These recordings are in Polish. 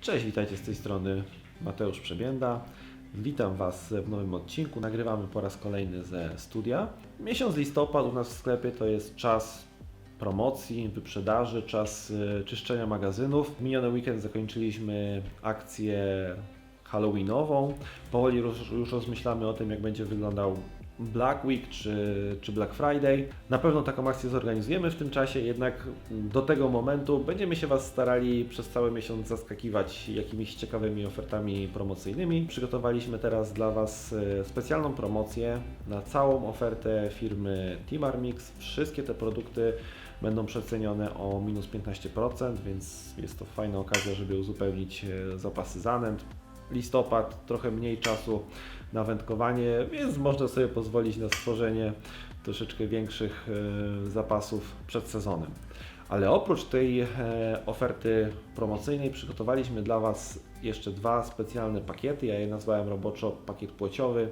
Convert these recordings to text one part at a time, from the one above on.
Cześć, witajcie z tej strony Mateusz Przebięda. Witam Was w nowym odcinku. Nagrywamy po raz kolejny ze studia. Miesiąc listopad u nas w sklepie to jest czas promocji, wyprzedaży, czas y, czyszczenia magazynów. Miniony weekend zakończyliśmy akcję Halloweenową. Powoli już rozmyślamy o tym, jak będzie wyglądał Black Week czy, czy Black Friday. Na pewno taką akcję zorganizujemy w tym czasie, jednak do tego momentu będziemy się Was starali przez cały miesiąc zaskakiwać jakimiś ciekawymi ofertami promocyjnymi. Przygotowaliśmy teraz dla Was e, specjalną promocję na całą ofertę firmy Timarmix. Wszystkie te produkty będą przecenione o minus 15%, więc jest to fajna okazja, żeby uzupełnić e, zapasy zanęt. Listopad, trochę mniej czasu na wędkowanie, więc można sobie pozwolić na stworzenie troszeczkę większych e, zapasów przed sezonem. Ale oprócz tej e, oferty promocyjnej przygotowaliśmy dla Was jeszcze dwa specjalne pakiety. Ja je nazwałem roboczo pakiet płociowy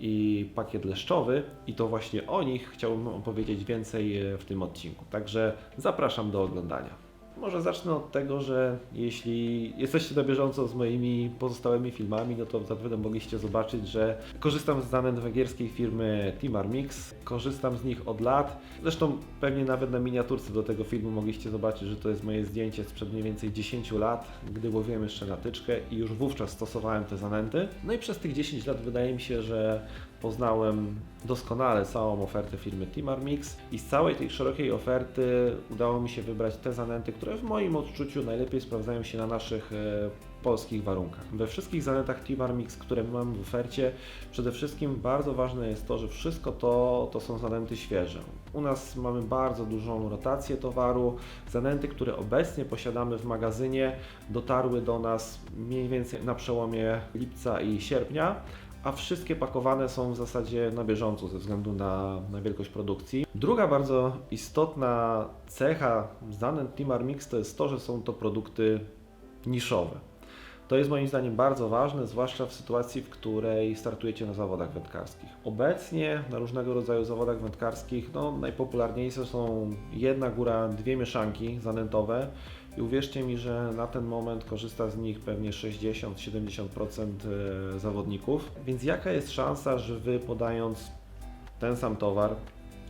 i pakiet leszczowy i to właśnie o nich chciałbym opowiedzieć więcej e, w tym odcinku. Także zapraszam do oglądania. Może zacznę od tego, że jeśli jesteście na bieżąco z moimi pozostałymi filmami, no to zapewne mogliście zobaczyć, że korzystam z zanęt węgierskiej firmy Timar Mix. Korzystam z nich od lat. Zresztą pewnie nawet na miniaturce do tego filmu mogliście zobaczyć, że to jest moje zdjęcie sprzed mniej więcej 10 lat, gdy łowiłem jeszcze na tyczkę i już wówczas stosowałem te zanęty. No i przez tych 10 lat wydaje mi się, że poznałem doskonale całą ofertę firmy Timar Mix i z całej tej szerokiej oferty udało mi się wybrać te zanęty, które w moim odczuciu najlepiej sprawdzają się na naszych e, polskich warunkach. We wszystkich zanętach Timar Mix, które mamy w ofercie, przede wszystkim bardzo ważne jest to, że wszystko to, to są zanęty świeże. U nas mamy bardzo dużą rotację towaru. Zanęty, które obecnie posiadamy w magazynie, dotarły do nas mniej więcej na przełomie lipca i sierpnia a wszystkie pakowane są w zasadzie na bieżąco ze względu na, na wielkość produkcji. Druga bardzo istotna cecha zanęt Timar Mix to jest to, że są to produkty niszowe. To jest moim zdaniem bardzo ważne, zwłaszcza w sytuacji, w której startujecie na zawodach wędkarskich. Obecnie na różnego rodzaju zawodach wędkarskich no, najpopularniejsze są jedna góra, dwie mieszanki zanętowe i uwierzcie mi, że na ten moment korzysta z nich pewnie 60-70% e, zawodników. Więc jaka jest szansa, że Wy podając ten sam towar,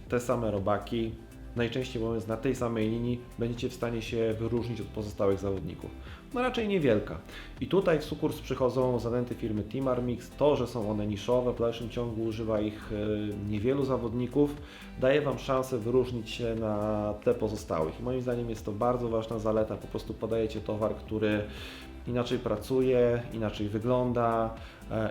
te same robaki, najczęściej mówiąc na tej samej linii, będziecie w stanie się wyróżnić od pozostałych zawodników? No raczej niewielka. I tutaj w sukurs przychodzą zanęty firmy Timarmix. To, że są one niszowe, w dalszym ciągu używa ich e, niewielu zawodników, daje Wam szansę wyróżnić się na tle pozostałych. I moim zdaniem jest to bardzo ważna zaleta. Po prostu podajecie towar, który inaczej pracuje, inaczej wygląda,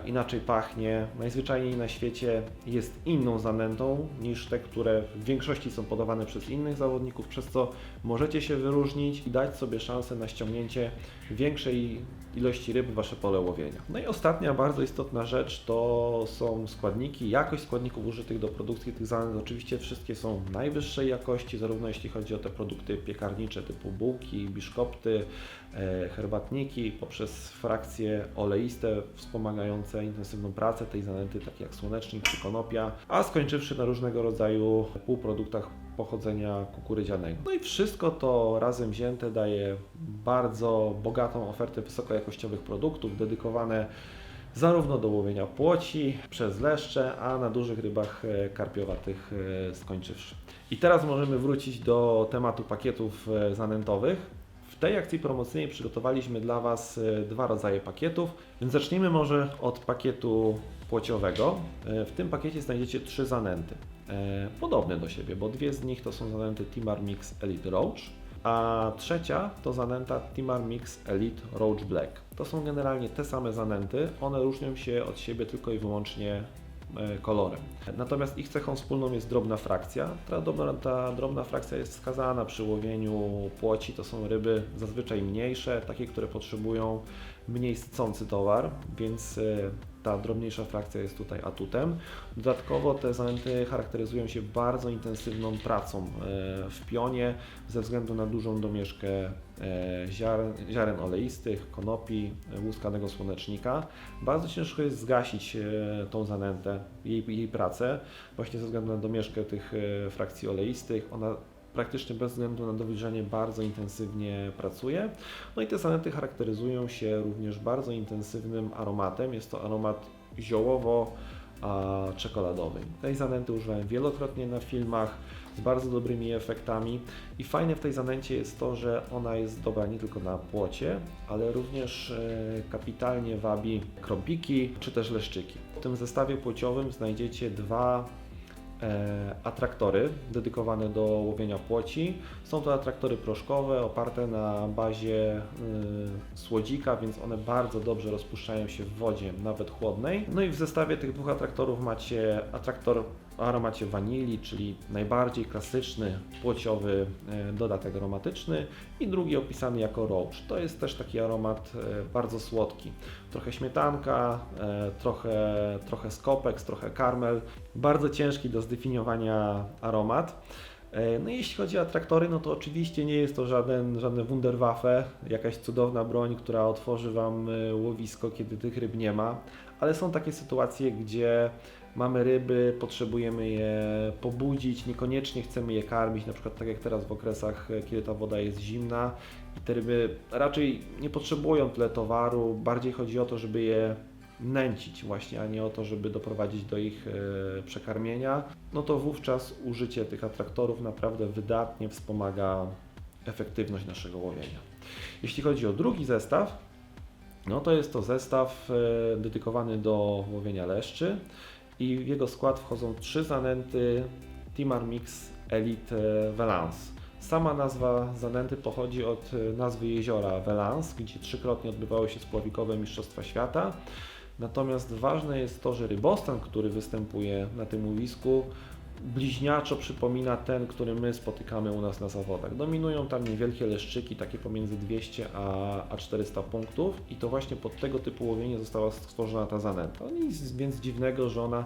inaczej pachnie. Najzwyczajniej na świecie jest inną zanętą niż te, które w większości są podawane przez innych zawodników, przez co możecie się wyróżnić i dać sobie szansę na ściągnięcie większej ilości ryb w Wasze pole łowienia. No i ostatnia bardzo istotna rzecz to są składniki, jakość składników użytych do produkcji tych zanęt. Oczywiście wszystkie są najwyższej jakości, zarówno jeśli chodzi o te produkty piekarnicze typu bułki, biszkopty, e, herbatniki, poprzez frakcje oleiste wspomagające intensywną pracę tej zanęty, takie jak słonecznik czy konopia, a skończywszy na różnego rodzaju półproduktach pochodzenia kukurydzianego. No i wszystko to razem wzięte daje bardzo bogatą ofertę wysokojakościowych produktów dedykowane zarówno do łowienia płoci przez leszcze, a na dużych rybach e, karpiowatych e, skończywszy. I teraz możemy wrócić do tematu pakietów e, zanętowych. Tej akcji promocyjnej przygotowaliśmy dla Was dwa rodzaje pakietów, więc zacznijmy może od pakietu płociowego. W tym pakiecie znajdziecie trzy zanęty. E, podobne do siebie, bo dwie z nich to są zanęty Timar Mix Elite Roach, a trzecia to zanęta Timar Mix Elite Roach Black. To są generalnie te same zanęty, one różnią się od siebie tylko i wyłącznie e, kolorem. Natomiast ich cechą wspólną jest drobna frakcja. Ta drobna, ta drobna frakcja jest wskazana przy łowieniu płoci. To są ryby zazwyczaj mniejsze, takie, które potrzebują mniej sycący towar, więc e, ta drobniejsza frakcja jest tutaj atutem. Dodatkowo te zanęty charakteryzują się bardzo intensywną pracą e, w pionie ze względu na dużą domieszkę e, ziaren, ziaren oleistych, konopi, łuskanego słonecznika. Bardzo ciężko jest zgasić tą zanętę, jej, jej pracę, właśnie ze względu na domieszkę tych frakcji oleistych. Ona praktycznie bez względu na dowilżenie bardzo intensywnie pracuje. No i te zanęty charakteryzują się również bardzo intensywnym aromatem. Jest to aromat ziołowo czekoladowy. Tej zanęty używałem wielokrotnie na filmach z bardzo dobrymi efektami i fajne w tej zanęcie jest to, że ona jest dobra nie tylko na płocie, ale również e, kapitalnie wabi krąpiki czy też leszczyki. W tym zestawie płciowym znajdziecie dwa atraktory dedykowane do łowienia płoci. Są to atraktory proszkowe oparte na bazie y, słodzika, więc one bardzo dobrze rozpuszczają się w wodzie, nawet chłodnej. No i w zestawie tych dwóch atraktorów macie atraktor o aromacie wanilii, czyli najbardziej klasyczny płciowy e, dodatek aromatyczny i drugi opisany jako roach. To jest też taki aromat e, bardzo słodki. Trochę śmietanka, e, trochę, trochę skopeks, trochę karmel. Bardzo ciężki do zdefiniowania aromat. No jeśli chodzi o atraktory, no to oczywiście nie jest to żaden, żadne Wunderwaffe, jakaś cudowna broń, która otworzy Wam łowisko, kiedy tych ryb nie ma, ale są takie sytuacje, gdzie mamy ryby, potrzebujemy je pobudzić, niekoniecznie chcemy je karmić, na przykład tak jak teraz w okresach, kiedy ta woda jest zimna. I te ryby raczej nie potrzebują tyle towaru, bardziej chodzi o to, żeby je nęcić właśnie, a nie o to, żeby doprowadzić do ich e, przekarmienia, no to wówczas użycie tych atraktorów naprawdę wydatnie wspomaga efektywność naszego łowienia. Jeśli chodzi o drugi zestaw, no to jest to zestaw e, dedykowany do łowienia leszczy i w jego skład wchodzą trzy zanęty Timar Mix Elite Velance. Sama nazwa zanęty pochodzi od e, nazwy jeziora Velance, gdzie trzykrotnie odbywały się spławikowe Mistrzostwa Świata. Natomiast ważne jest to, że rybostan, który występuje na tym łowisku, bliźniaczo przypomina ten, który my spotykamy u nas na zawodach. Dominują tam niewielkie leszczyki, takie pomiędzy 200 a, a 400 punktów i to właśnie pod tego typu łowienie została stworzona ta zanęta. Nic więc dziwnego, że ona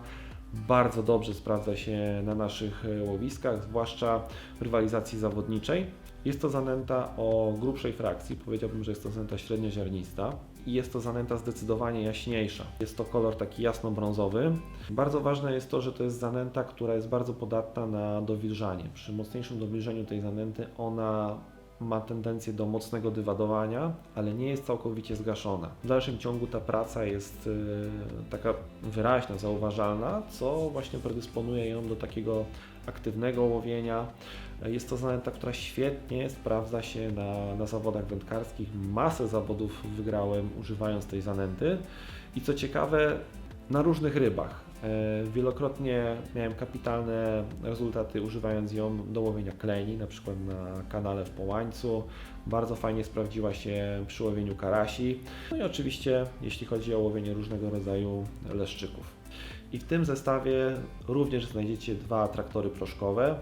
bardzo dobrze sprawdza się na naszych łowiskach, zwłaszcza w rywalizacji zawodniczej. Jest to zanęta o grubszej frakcji, powiedziałbym, że jest to zanęta średnioziarnista i jest to zanęta zdecydowanie jaśniejsza. Jest to kolor taki jasno-brązowy. Bardzo ważne jest to, że to jest zanęta, która jest bardzo podatna na dowilżanie. Przy mocniejszym dowilżeniu tej zanęty ona ma tendencję do mocnego dywadowania, ale nie jest całkowicie zgaszona. W dalszym ciągu ta praca jest y, taka wyraźna, zauważalna, co właśnie predysponuje ją do takiego aktywnego łowienia. Jest to zanęta, która świetnie sprawdza się na, na zawodach wędkarskich. Masę zawodów wygrałem używając tej zanęty i co ciekawe, na różnych rybach. E, wielokrotnie miałem kapitalne rezultaty używając ją do łowienia kleni, na przykład na kanale w Połańcu. Bardzo fajnie sprawdziła się przy łowieniu karasi. No i oczywiście jeśli chodzi o łowienie różnego rodzaju leszczyków. I w tym zestawie również znajdziecie dwa traktory proszkowe.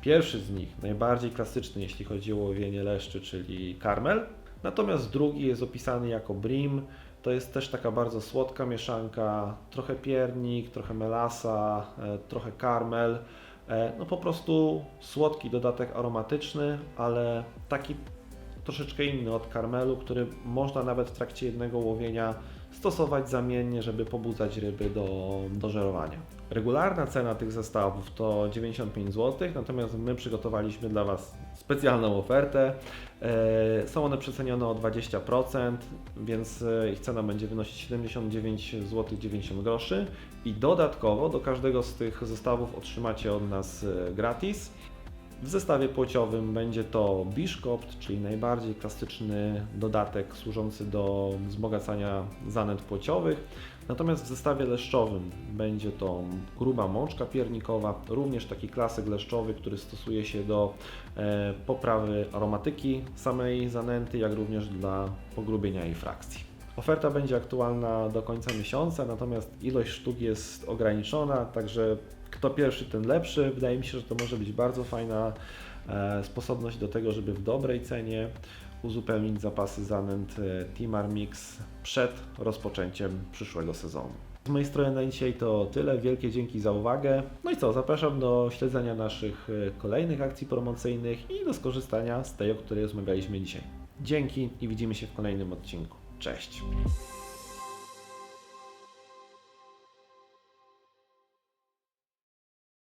Pierwszy z nich, najbardziej klasyczny jeśli chodzi o łowienie leszczy, czyli karmel. Natomiast drugi jest opisany jako brim. To jest też taka bardzo słodka mieszanka, trochę piernik, trochę melasa, e, trochę karmel. E, no po prostu słodki dodatek aromatyczny, ale taki troszeczkę inny od karmelu, który można nawet w trakcie jednego łowienia stosować zamiennie, żeby pobudzać ryby do, do żerowania. Regularna cena tych zestawów to 95 zł, natomiast my przygotowaliśmy dla Was specjalną ofertę. E, są one przecenione o 20%, więc e, ich cena będzie wynosić 79 zł 90 groszy i dodatkowo do każdego z tych zestawów otrzymacie od nas e, gratis w zestawie płciowym będzie to Biszkopt, czyli najbardziej klasyczny dodatek służący do wzbogacania zanęt płciowych. Natomiast w zestawie leszczowym będzie to gruba mączka piernikowa, również taki klasyk leszczowy, który stosuje się do e, poprawy aromatyki samej zanęty, jak również dla pogrubienia jej frakcji. Oferta będzie aktualna do końca miesiąca, natomiast ilość sztuk jest ograniczona, także kto pierwszy, ten lepszy. Wydaje mi się, że to może być bardzo fajna e, sposobność do tego, żeby w dobrej cenie uzupełnić zapasy zanęt e, Timar Mix przed rozpoczęciem przyszłego sezonu. Z mojej strony na dzisiaj to tyle. Wielkie dzięki za uwagę. No i co, zapraszam do śledzenia naszych e, kolejnych akcji promocyjnych i do skorzystania z tej, o której rozmawialiśmy dzisiaj. Dzięki i widzimy się w kolejnym odcinku. Cześć!